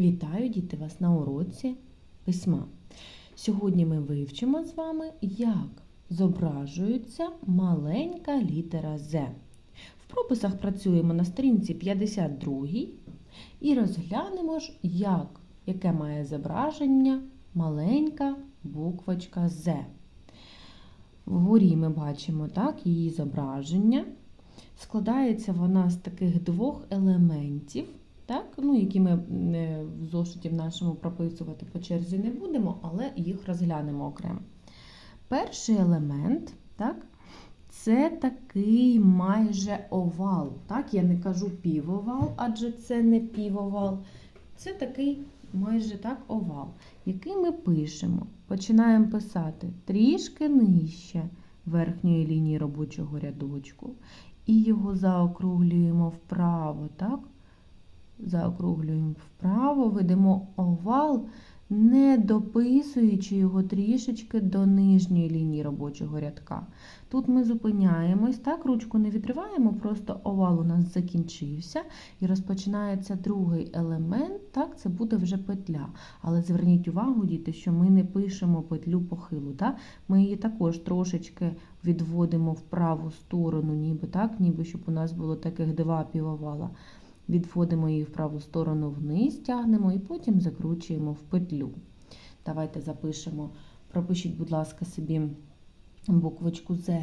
Вітаю діти вас на уроці письма. Сьогодні ми вивчимо з вами, як зображується маленька літера З. В прописах працюємо на сторінці 52 і розглянемо ж, як, яке має зображення маленька буквочка З. Вгорі ми бачимо так, її зображення. Складається вона з таких двох елементів, так? Ну, які ми е, в зошиті в нашому прописувати по черзі не будемо, але їх розглянемо окремо. Перший елемент так, це такий майже овал. Так? Я не кажу півовал, адже це не півовал. Це такий майже так овал, який ми пишемо. Починаємо писати трішки нижче верхньої лінії робочого рядочку. І його заокруглюємо вправо, так? Заокруглюємо вправо, ведемо овал, не дописуючи його трішечки до нижньої лінії робочого рядка. Тут ми зупиняємось, так, ручку не відриваємо, просто овал у нас закінчився і розпочинається другий елемент, так, це буде вже петля. Але зверніть увагу, діти, що ми не пишемо петлю похилу. Так? Ми її також трошечки відводимо в праву сторону, ніби так, ніби щоб у нас було таких два півовала. Відводимо її в праву сторону вниз, тягнемо і потім закручуємо в петлю. Давайте запишемо, пропишіть, будь ласка, собі буквочку З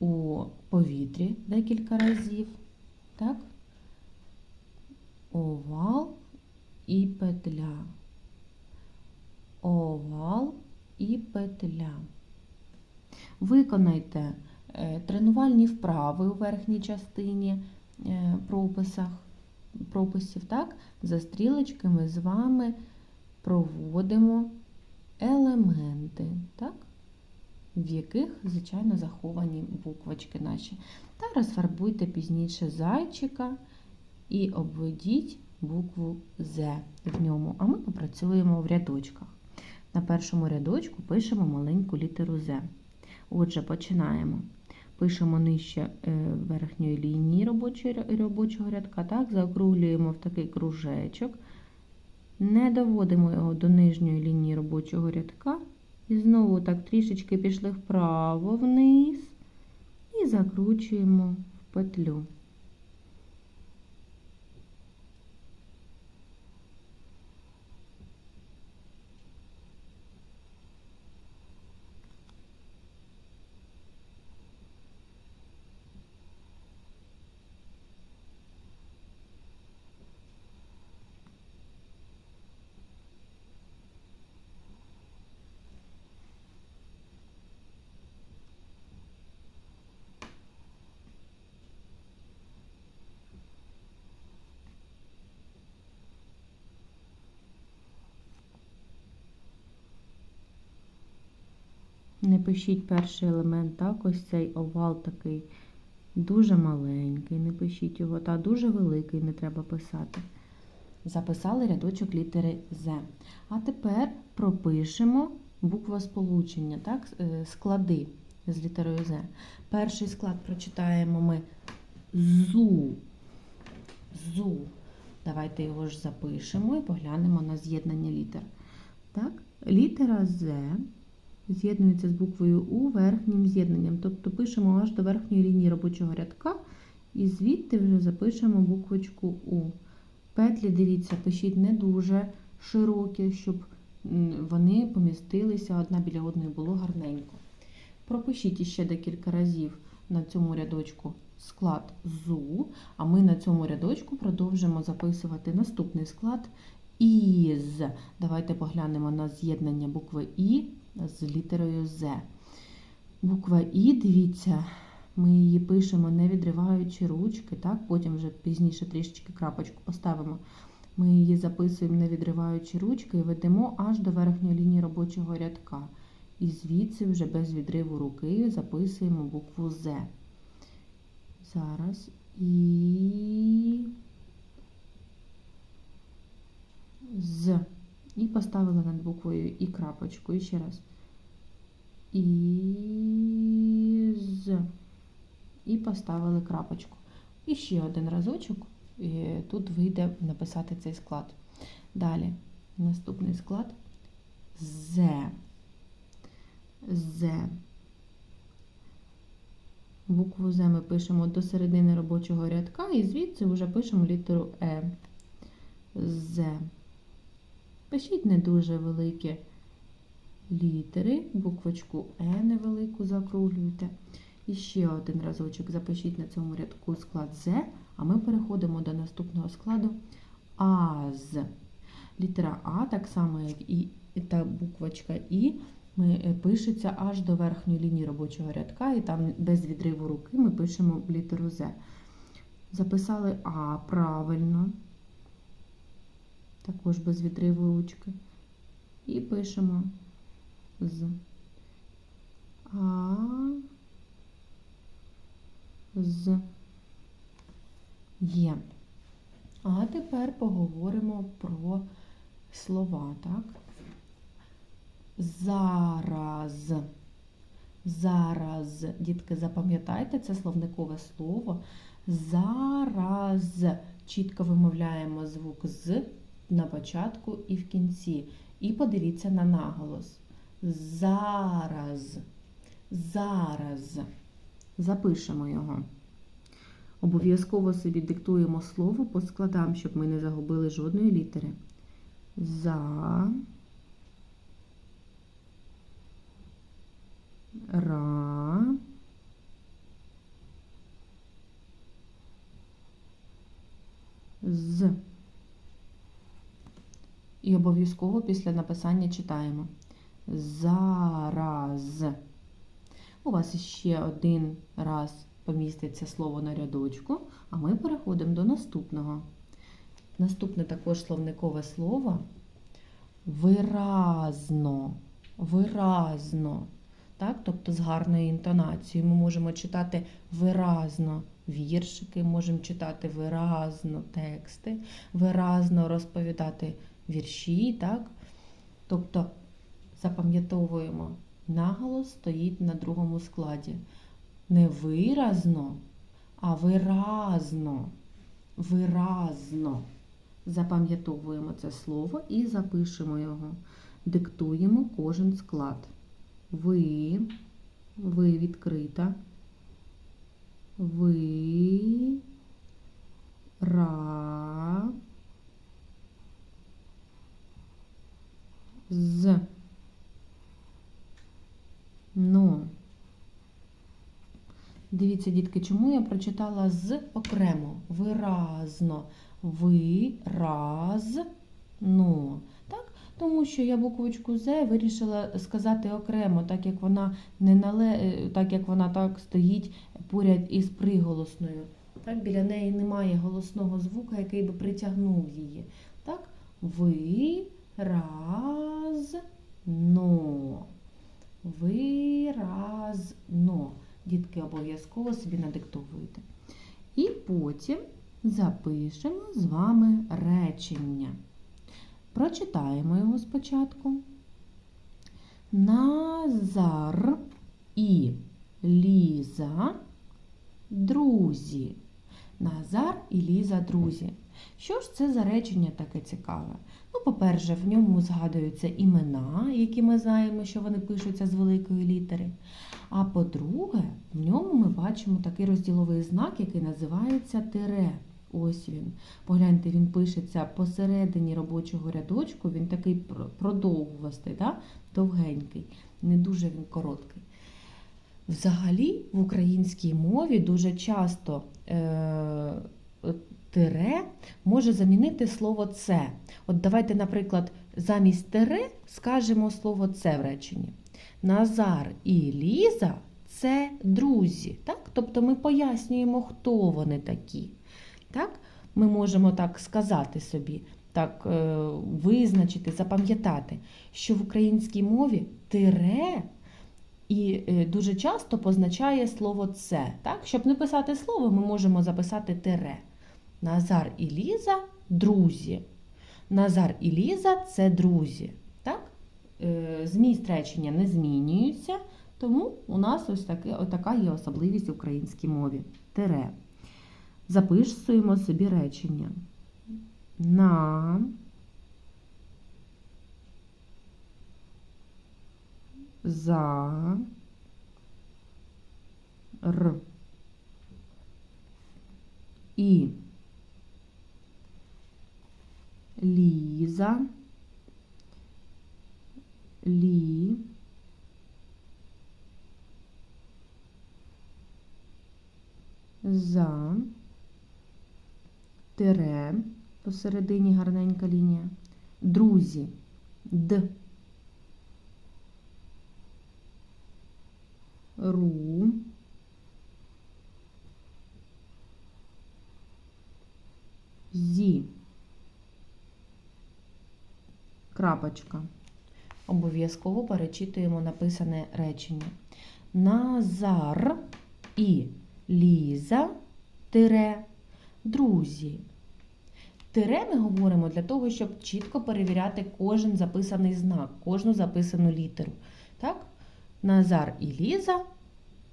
у повітрі декілька разів. Так? Овал і петля. Овал і петля. Виконайте е, тренувальні вправи у верхній частині е, прописах, прописів. Так? За стрілочки ми з вами проводимо елементи, так? в яких, звичайно, заховані буквочки наші. Та розфарбуйте пізніше зайчика і обведіть букву З в ньому, а ми попрацюємо в рядочках. На першому рядочку пишемо маленьку літеру З. Отже, починаємо. Пишемо нижче е, верхньої лінії робочого рядка, так, заокруглюємо в такий кружечок, не доводимо його до нижньої лінії робочого рядка. І знову так трішечки пішли вправо вниз і закручуємо в петлю. Не пишіть перший елемент, так, ось цей овал такий дуже маленький, не пишіть його, та дуже великий не треба писати. Записали рядочок літери З. А тепер пропишемо буквосполучення, так, е, склади з літерою З. Перший склад прочитаємо ми ЗУ. ЗУ. Давайте його ж запишемо і поглянемо на з'єднання літер. Так, Літера З з'єднується з буквою У верхнім з'єднанням. Тобто пишемо аж до верхньої лінії робочого рядка і звідти вже запишемо буквочку У. Петлі, дивіться, пишіть не дуже широкі, щоб вони помістилися одна біля одної було гарненько. Пропишіть іще декілька разів на цьому рядочку склад ЗУ, а ми на цьому рядочку продовжимо записувати наступний склад із. Давайте поглянемо на з'єднання букви І з літерою З. Буква І, дивіться, ми її пишемо, не відриваючи ручки, так? потім вже пізніше трішечки крапочку поставимо. Ми її записуємо, не відриваючи ручки, і ведемо аж до верхньої лінії робочого рядка. І звідси вже без відриву руки записуємо букву З. Зараз і з. І поставили над буквою і крапочку. І ще раз. І з. І поставили крапочку. І ще один разочок. І тут вийде написати цей склад. Далі наступний склад З. З. Букву З ми пишемо до середини робочого рядка і звідси вже пишемо літеру Е. З. Пишіть не дуже великі літери, буквочку Е невелику закруглюйте. І ще один разочок запишіть на цьому рядку склад З, а ми переходимо до наступного складу АЗ. Літера А, так само, як і та буквочка І, ми, е, пишеться аж до верхньої лінії робочого рядка, і там без відриву руки ми пишемо літеру З. Записали А правильно, також без відриву ручки. І пишемо з А з Є. А тепер поговоримо про слова, так? Зараз. Зараз, дітки, запам'ятайте, це словникове слово. Зараз чітко вимовляємо звук з на початку і в кінці. І подивіться на наголос. Зараз. Зараз. Запишемо його. Обов'язково собі диктуємо слово по складам, щоб ми не загубили жодної літери. За. Ра. З. І обов'язково після написання читаємо. Зараз. У вас ще один раз поміститься слово на рядочку, а ми переходимо до наступного. Наступне також словникове слово виразно. Виразно. Так? Тобто з гарною інтонацією. Ми можемо читати виразно віршики, можемо читати виразно тексти, виразно розповідати вірші. Так? Тобто запам'ятовуємо, наголос стоїть на другому складі. Не виразно, а виразно. Виразно. Запам'ятовуємо це слово і запишемо його. Диктуємо кожен склад. Ви, ви відкрита. Ви, ра, з, но. Дивіться, дітки, чому я прочитала з окремо? Виразно. Виразно. Так? Тому що я буквочку З вирішила сказати окремо, так як вона не нале... так як вона так стоїть поряд із приголосною. Так, Біля неї немає голосного звука, який би притягнув її. Так? Виразно. Виразно. Дітки обов'язково собі надиктовуйте. І потім запишемо з вами речення. Прочитаємо його спочатку. Назар і Ліза друзі. Назар і Ліза друзі. Що ж це за речення таке цікаве? Ну, по-перше, в ньому згадуються імена, які ми знаємо, що вони пишуться з великої літери. А по-друге, в ньому ми бачимо такий розділовий знак, який називається тире. Ось він. Погляньте, він пишеться посередині робочого рядочку, він такий продовгувастий, да? довгенький, не дуже він короткий. Взагалі, в українській мові дуже часто е, тире може замінити слово це. От давайте, наприклад, замість тире скажемо слово це в реченні. Назар і Ліза це друзі. Так? Тобто ми пояснюємо, хто вони такі. Так? Ми можемо так сказати собі, так е, визначити, запам'ятати, що в українській мові тире і е, дуже часто позначає слово це. Так? Щоб не писати слово, ми можемо записати тире. Назар і Ліза друзі. Назар і Ліза це друзі. Так? Е, Зміст речення не змінюється, тому у нас ось таки, така є особливість в українській мові. Тире. Записуємо собі речення. На За. Р. І. Ліза. Лі. За. Тире. Посередині гарненька лінія. Друзі. Д. Ру. Зі. Крапочка. Обов'язково перечитуємо написане речення. Назар і Ліза тире друзі. Тире ми говоримо для того, щоб чітко перевіряти кожен записаний знак, кожну записану літеру. Так? Назар і Ліза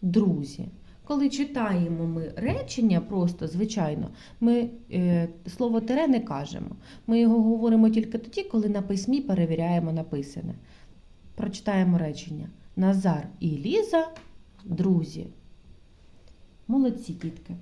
друзі. Коли читаємо ми речення, просто звичайно, ми е, слово тере не кажемо. Ми його говоримо тільки тоді, коли на письмі перевіряємо написане. Прочитаємо речення. Назар і Ліза друзі. Молодці, дітки.